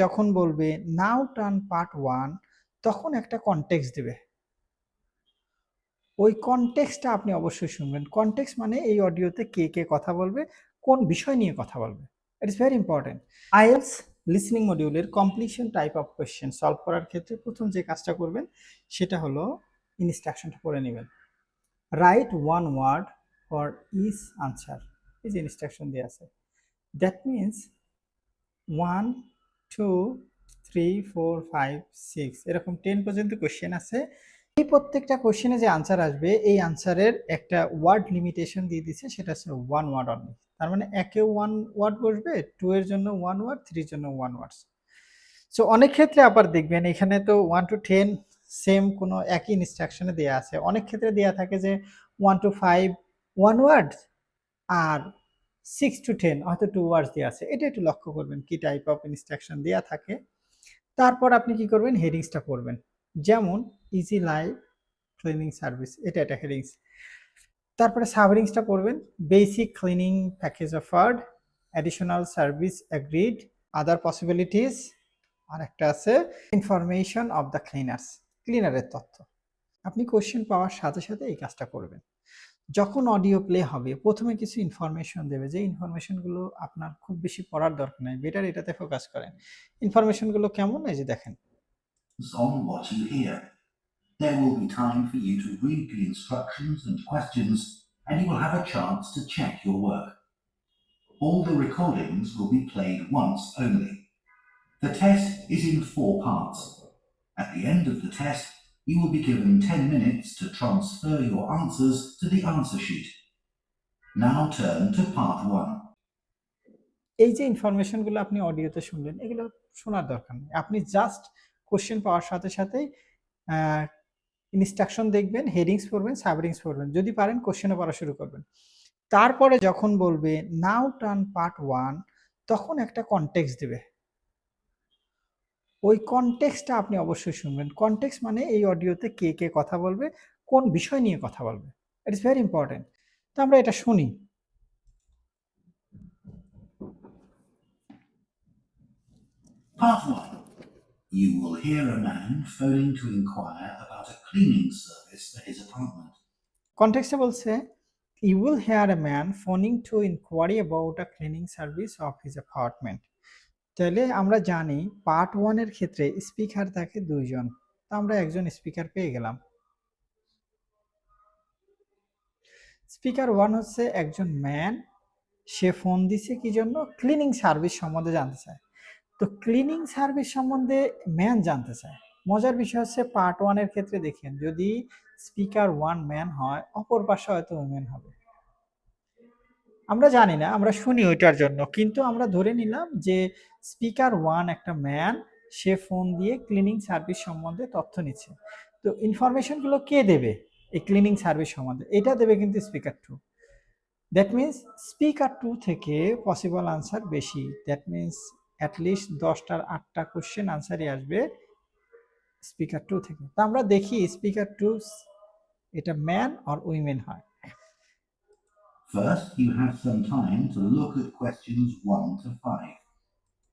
যখন বলবে, নাও turn part one, তখন একটা কনটেক্সট দেবে। ওই কনটেক্সটটা আপনি অবশ্যই শুনবেন। কনটেক্সট মানে এই অডিওতে কে কে কথা বলবে, কোন বিষয় নিয়ে কথা বলবে। It is very important IELTS listening মডিউলের completion type of question solve করার ক্ষেত্রে প্রথম যে কাজটা করবেন, সেটা হলো ইনস্ট্রাকশনটা পড়ে নেবেন। Write one word for each answer যে ইনস্ট্রাকশন দেওয়া আছে। That means one two three four five six এরকম টেন পর্যন্ত কোশ্চেন আছে। এই প্রত্যেকটা কোশ্চেনে যে আনসার আসবে, এই আনসারের একটা ওয়ার্ড লিমিটেশন দিয়ে দিচ্ছে, সেটা হচ্ছে ওয়ান ওয়ার্ড অনলি তার মানে একে ওয়ান ওয়ার্ড বসবে টু এর জন্য ওয়ান ওয়ার্ড থ্রির জন্য ওয়ান ওয়ার্ডস সো অনেক ক্ষেত্রে আবার দেখবেন, এখানে তো ওয়ান টু টেন সেম কোনো একই ইনস্ট্রাকশনে দেওয়া আছে। অনেক ক্ষেত্রে দেওয়া থাকে যে one two five one word আর সিক্স টু টেন হয়তো টু ওয়ার্ডস দেওয়া আছে। এটা একটু লক্ষ্য করবেন কি টাইপ অফ ইনস্ট্রাকশন দেওয়া থাকে। তারপর আপনি কি করবেন? হেডিংসটা পড়বেন। যেমন ইজি লাইফ ক্লিনিং সার্ভিস এটা একটা হেডিংস তারপরে সাবরিংসটা পড়বেন। Basic cleaning package offered additional service agreed other possibilities আর একটা আছে ইনফরমেশন অফ দ্য ক্লিনার্স ক্লিনারের তথ্য। আপনি কোশ্চেন পাওয়ার সাথে সাথে এই কাজটা করবেন। যখন অডিও প্লে হবে প্রথমে কিছু ইনফরমেশন দেবে যে ইনফরমেশনগুলো আপনার খুব বেশি পড়ার দরকার নেই বেটার এটাতে ফোকাস করেন ইনফরমেশনগুলো কেমন এই যে দেখেন on what you. There will be time for you to read the instructions and questions, and you will have a chance to check your work. All the recordings will be played once only. The test is in four parts. At the end of the test, you will be given 10 minutes to transfer your answers to the answer sheet. Now turn to part one. এই যে ইনফরমেশনগুলো আপনি অডিওতে শুনলেন, এগুলো শোনার দরকার নেই আপনি জাস্ট কোশ্চেন পাওয়ার সাথে সাথেই ইনস্ট্রাকশন দেখবেন হেডিংস পড়বেন সাবরিংস পড়বেন যদি পারেন কোশ্চেনও পড়া শুরু করবেন তারপরে যখন বলবে নাও টার্ন পার্ট ওয়ান তখন একটা কনটেক্সট দেবে ওই কনটেক্সটটা আপনি অবশ্যই শুনবেন কনটেক্সট মানে এই অডিওতে কে কে কথা বলবে কোন বিষয় নিয়ে কথা বলবে ইট ইস ভেরি ইম্পর্টেন্ট তো আমরা এটা শুনি Part one. You will hear a man phoning to inquire about a cleaning service for his apartment. কনটেক্সটে বলছে you will hear a man phoning to inquiry about a cleaning service of his apartment তাহলে আমরা জানি part ওয়ানের ক্ষেত্রে speaker থাকে দুইজন। তো আমরা একজন স্পিকার পেয়ে গেলাম। স্পিকার ওয়ান হচ্ছে একজন ম্যান সে ফোন দিছে কি জন্য? ক্লিনিং সার্ভিস সম্বন্ধে জানতে চায়। তো ক্লিনিং সার্ভিস সম্বন্ধে ম্যান জানতে চায়। মজার বিষয় হচ্ছে পার্ট ওয়ানের ক্ষেত্রে দেখেন, যদি স্পিকার ওয়ান ম্যান হয়, অপর পাশে হয়তো উমেন হবে। আমরা জানি না, আমরা শুনি ওইটার জন্য। কিন্তু আমরা ধরে নিলাম যে স্পিকার ওয়ান একটা ম্যান, সে ফোন দিয়ে ক্লিনিং সার্ভিস সম্বন্ধে তথ্য নিচ্ছে। তো ইনফরমেশনগুলো কে দেবে এই ক্লিনিং সার্ভিস সম্বন্ধে? এটা দেবে কিন্তু speaker two. That means speaker two থেকে পসিবল আনসার বেশি। দ্যাট মিন্স অ্যাটলিস্ট দশটার আটটা কোশ্চেন আনসারই আসবে স্পিকার টু থেকে। তা আমরা দেখি স্পিকার টু, এটা ম্যান আর উইমেন হয়। First, you have some time to look at questions one to five.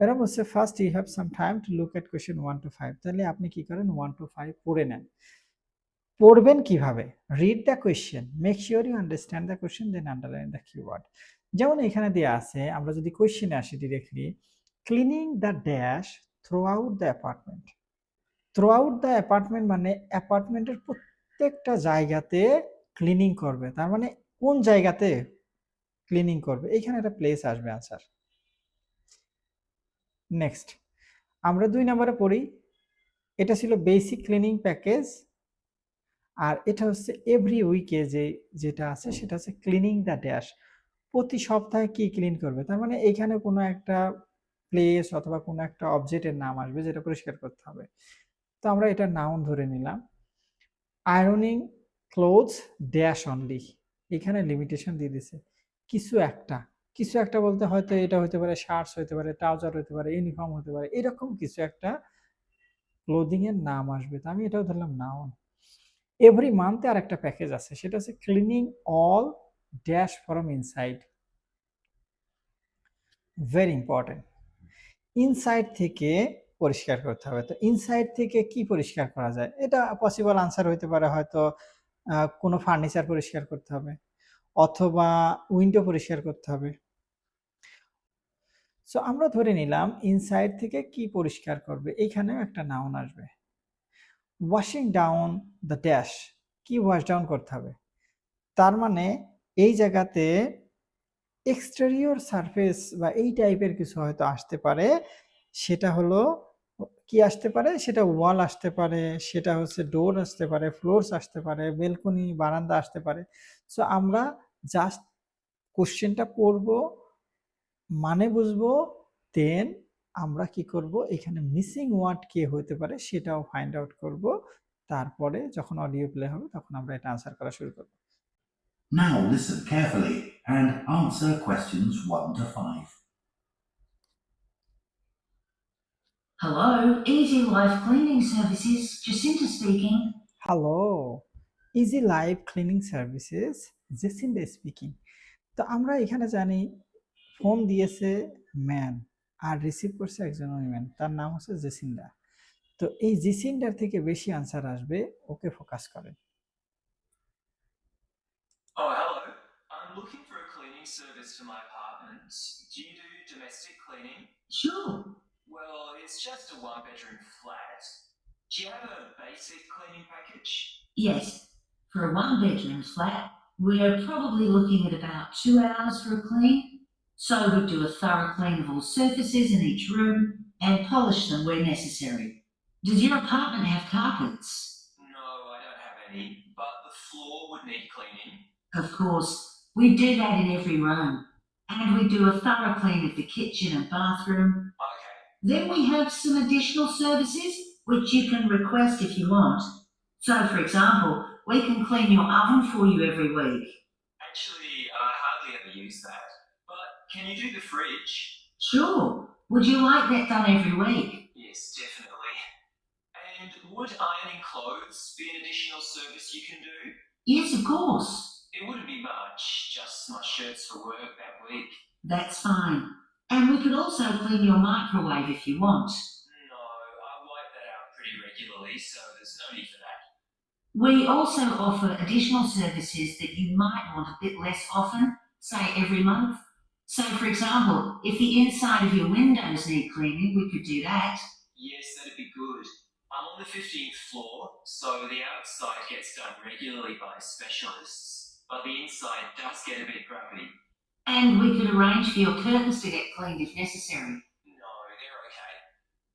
এরা বলছে first you have some time to look at question one two five তাহলে আপনি কি করেন? ওয়ান টু ফাইভ পড়ে নেন। পড়বেন কীভাবে? Read the question make sure you understand the question then underline the keyword যেমন এখানে দেওয়া আছে আমরা যদি কোয়েশ্চেনে আসি directly cleaning the dash throughout the apartment throughout the apartment মানে অ্যাপার্টমেন্টের প্রত্যেকটা জায়গাতে ক্লিনিং করবে। তার মানে কোন জায়গাতে ক্লিনিং করবে? এখানে একটা প্লেস আসবে আনসার নেক্সট আমরা দুই নম্বরে পড়ি, এটা ছিল বেসিক ক্লিনিং প্যাকেজ আর এটা হচ্ছে এভরি উইকে যে, যেটা আছে, সেটা হচ্ছে ক্লিনিং দ্য ড্যাশ প্রতি সপ্তাহে কি ক্লিন করবে? তার মানে এখানে কোনো একটা প্লেস অথবা কোনো একটা অবজেক্টের নাম আসবে যেটা পরিষ্কার করতে হবে। তো আমরা এটা নাউন ধরে নিলাম। আয়রনিং ক্লোথস ড্যাশ অনলি এখানে লিমিটেশন দিয়ে দিছে। কিছু একটা কিছু একটা বলতে হয়তো এটা হতে পারে শার্টস হতে পারে ট্রাউজার হতে পারে ইউনিফর্ম হতে পারে, এরকম কিছু একটা ক্লোদিং এর নাম আসবে। তো আমি এটাও ধরলাম নাউন এভরি মান্থে আর একটা প্যাকেজ আছে, সেটা হচ্ছে cleaning all dash from inside very important inside থেকে পরিষ্কার করতে হবে। তো ইনসাইড থেকে কি পরিষ্কার করা যায়? এটা পসিবল আনসার হইতে পারে হয়তো কোনো ফার্নিচার পরিষ্কার করতে হবে অথবা উইন্ডো পরিষ্কার করতে হবে। সো আমরা ধরে নিলাম ইনসাইড থেকে কি পরিষ্কার করবে? এইখানেও একটা নাউন আসবে। ওয়াশিং ডাউন দ্য ড্যাশ কি ওয়াশ ডাউন করতে হবে? তার মানে এই জায়গাতে এক্সটেরিয়র সারফেস বা এই টাইপের কিছু হয়তো আসতে পারে। সেটা হলো কি আসতে পারে? সেটা ওয়াল আসতে পারে, সেটা হচ্ছে ডোর আসতে পারে ফ্লোরস আসতে পারে বেলকনি বারান্দা আসতে পারে। সো আমরা জাস্ট কোশ্চেনটা পড়ব মানে বুঝব দেন আমরা কি করব? এখানে মিসিং ওয়ার্ড কে হতে পারে সেটাও ফাইন্ড আউট করব। তারপরে যখন অডিও প্লে হবে তখন আমরা এটা আনসার করা শুরু করব। Now, listen carefully and answer questions 1 to 5. Hello, Easy Life Cleaning Services, Jacinta speaking. Hello easy live cleaning services Jacinta speaking তো আমরা এখানে জানি ফোন দিয়েছে ম্যান আর রিসিভ করছে একজন উইম্যান তার নাম হচ্ছে জেসিন্ডা তো এই জেসিন্ডার থেকে বেশি আনসার আসবে ওকে ফোকাস করেন Oh, hello. I'm looking for a cleaning service for my apartment. Do you do domestic cleaning? Sure. Well, it's just a one bedroom flat. Do you have a basic cleaning package? Yes, for a one bedroom flat, we're probably looking at about two hours for a clean. So we'd do a thorough clean of all surfaces in each room and polish them where necessary. Does your apartment have carpets? No, I don't have any, but the floor would need cleaning. Of course, we do that in every room. And we do a thorough clean of the kitchen and bathroom. Then we have some additional services which you can request if you want. So, for example, we can clean your oven for you every week. Actually, I hardly ever use that. But can you do the fridge? Sure. Would you like that done every week? Yes, definitely. And would ironing clothes be an additional service you can do? Yes, of course. It wouldn't be much, just my shirts for work that week. That's fine. And we could also clean your microwave if you want. No, I wipe that out pretty regularly, so there's no need for that. We also offer additional services that you might want a bit less often, say every month. So, for example, if the inside of your windows need cleaning, we could do that. Yes, that'd be good. I'm on the 15th floor, so the outside gets done regularly by specialists, but the inside does get a bit grubby. And we could arrange for your curtains to get cleaned if necessary. No, they're okay.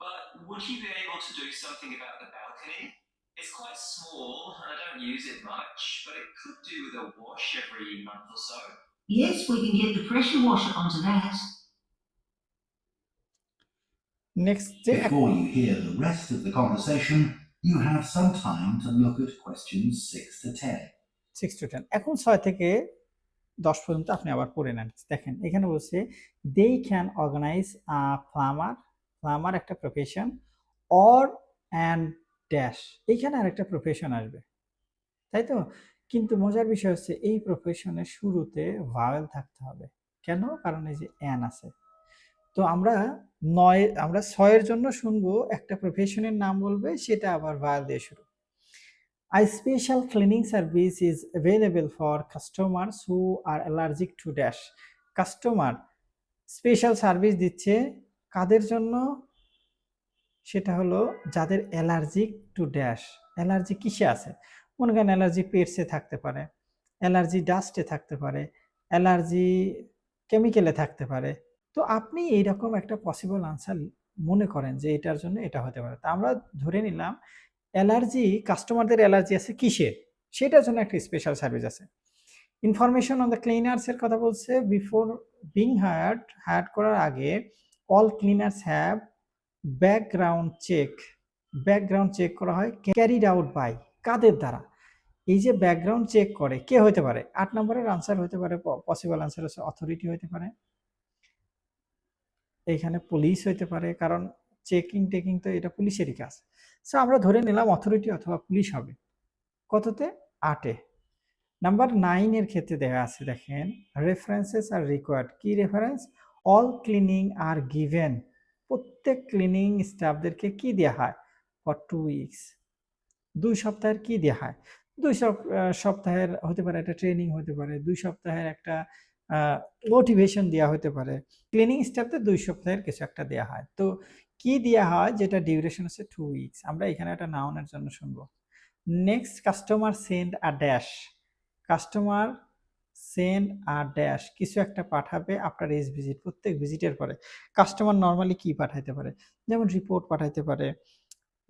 But would you be able to do something about the balcony? It's quite small, and I don't use it much, but it could do with a wash every month or so. Yes, we can get the pressure washer onto that. Next যে Before you hear the rest of the conversation, you have some time to look at questions 6 to 10. Six to ten এখন ছয় থেকে দশ পর্যন্ত আপনি আবার পড়ে নেন। দেখেন, এখানে বলছে they can organise plumber plumber একটা প্রফেশন অর অ্যান্ড ড্যাশ এইখানে আরেকটা প্রফেশন আসবে, তাই তো? কিন্তু মজার বিষয় হচ্ছে, এই প্রফেশনের শুরুতে ভাওয়েল থাকতে হবে। কেন? কারণ এই যে অ্যান আছে। তো আমরা নয়, আমরা ছয়ের জন্য শুনব, একটা প্রফেশনের নাম বলবে, সেটা আবার ভাওয়েল দিয়ে শুরু। A special cleaning service is available for customers who are allergic to dash. Customer special service দিচ্ছে কাদের জন্য? সেটা হলো যাদের অ্যালার্জিক টু ড্যাশ অ্যালার্জি কিসে আছে? মনে করেন অ্যালার্জি পেটসে থাকতে পারে অ্যালার্জি ডাস্টে থাকতে পারে অ্যালার্জি কেমিক্যালে থাকতে পারে। তো আপনি এইরকম একটা পসিবল আনসার মনে করেন যে এটার জন্য এটা হতে পারে। তা আমরা ধরে নিলাম অ্যালার্জি, কাস্টমারদের অ্যালার্জি আছে কিসের? সেটার জন্য একটা স্পেশাল সার্ভিস আছে। ইনফরমেশন অন দ্য ক্লিনার্সের কথা বলছে বিফোর বিং হায়ার্ড হায়ার করার আগে all cleaners have background check background check করা হয় ক্যারিড আউট বাই কাদের দ্বারা? এই যে ব্যাকগ্রাউন্ড চেক করে, কে হতে পারে? আট নম্বরের আনসার হতে পারে পসিবল আনসার হচ্ছে অথরিটি হতে পারে। এইখানে পুলিশ হতে পারে, কারণ চেকিং টেকিং তো এটা পুলিশেরই কাজ। সো আমরা ধরে নিলাম অথরিটি অথবা পুলিশ হবে। কততে? আটে। নাম্বার নাইনের ক্ষেত্রে দেখা আছে, দেখেন। রেফারেন্সেস আর রিকোয়ার্ড কি reference all cleaning are given প্রত্যেক ক্লিনিং স্টাফদেরকে কি দেওয়া হয়? ফর টু উইকস দুই সপ্তাহের কি দেওয়া হয়? দুই সপ- সপ্তাহের হতে পারে একটা ট্রেনিং হতে পারে। দুই সপ্তাহের একটা মোটিভেশন দেওয়া হতে পারে। ক্লিনিং স্টাফদের দুই সপ্তাহের কিছু একটা দেওয়া হয়। তো কি দেওয়া হয়? যেটা ডিউরেশন হচ্ছে টু উইকস আমরা এখানে একটা নাউনের জন্য শুনব। Next customer send a dash customer send a dash কিছু একটা পাঠাবে আপনার এস ভিজিট, প্রত্যেক ভিজিটের পরে। কাস্টমার নর্মালি কি পাঠাইতে পারে? যেমন রিপোর্ট পাঠাইতে পারে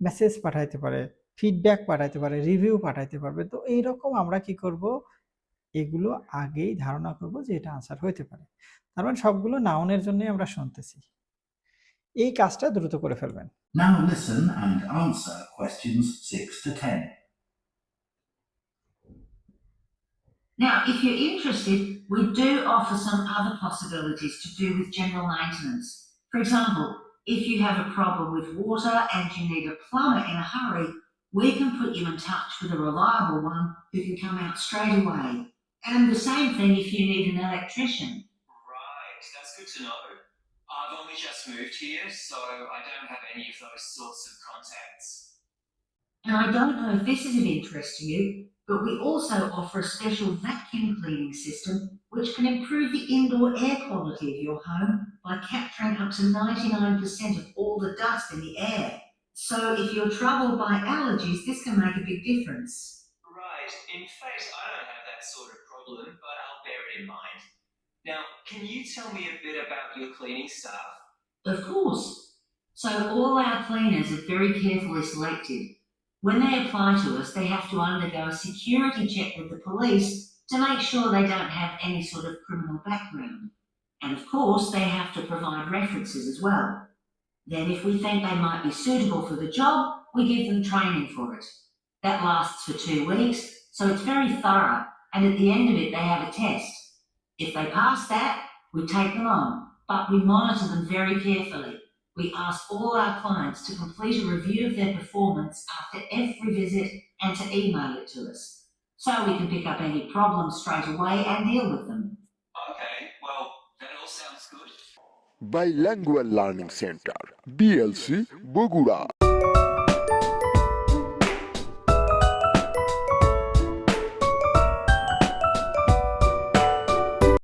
মেসেজ পাঠাইতে পারে ফিডব্যাক পাঠাইতে পারে রিভিউ পাঠাইতে পারবে। তো এইরকম আমরা কি করব? এগুলো আগেই ধারণা করব যে এটা আনসার হইতে পারে। তার মানে সবগুলো নাউনের জন্যই আমরা শুনতেছি। এই কাজটা দ্রুত করে ফেলবেন Now listen and answer questions 6 to 10. Now, if you're interested, we do offer some other possibilities to do with general maintenance. For example, if you have a problem with water and you need a plumber in a hurry, we can put you in touch with a reliable one who can come out straight away. And the same thing if you need an electrician. Right, that's good to know. I've only just moved here, so I don't have any of those sorts of contacts. And I don't know if this is of interest to you, but we also offer a special vacuum cleaning system which can improve the indoor air quality of your home by capturing up to 99% of all the dust in the air. So if you're troubled by allergies, this can make a big difference. Right, in fact, I don't have that sort of problem, but I'll bear it in mind. Now, can you tell me a bit about your cleaning staff? Of course. So all our cleaners are very carefully selected. When they apply to us, they have to undergo a security check with the police to make sure they don't have any sort of criminal background. And of course, they have to provide references as well. Then if we think they might be suitable for the job, we give them training for it. That lasts for two weeks, so it's very thorough, and at the end of it, they have a test. If they pass that, we take them on, but we monitor them very carefully. We ask all our clients to complete a review of their performance after every visit and to email it to us, so we can pick up any problems straight away and deal with them. Okay, well, that all sounds good. Bilingual Learning Center, BLC, Bogura.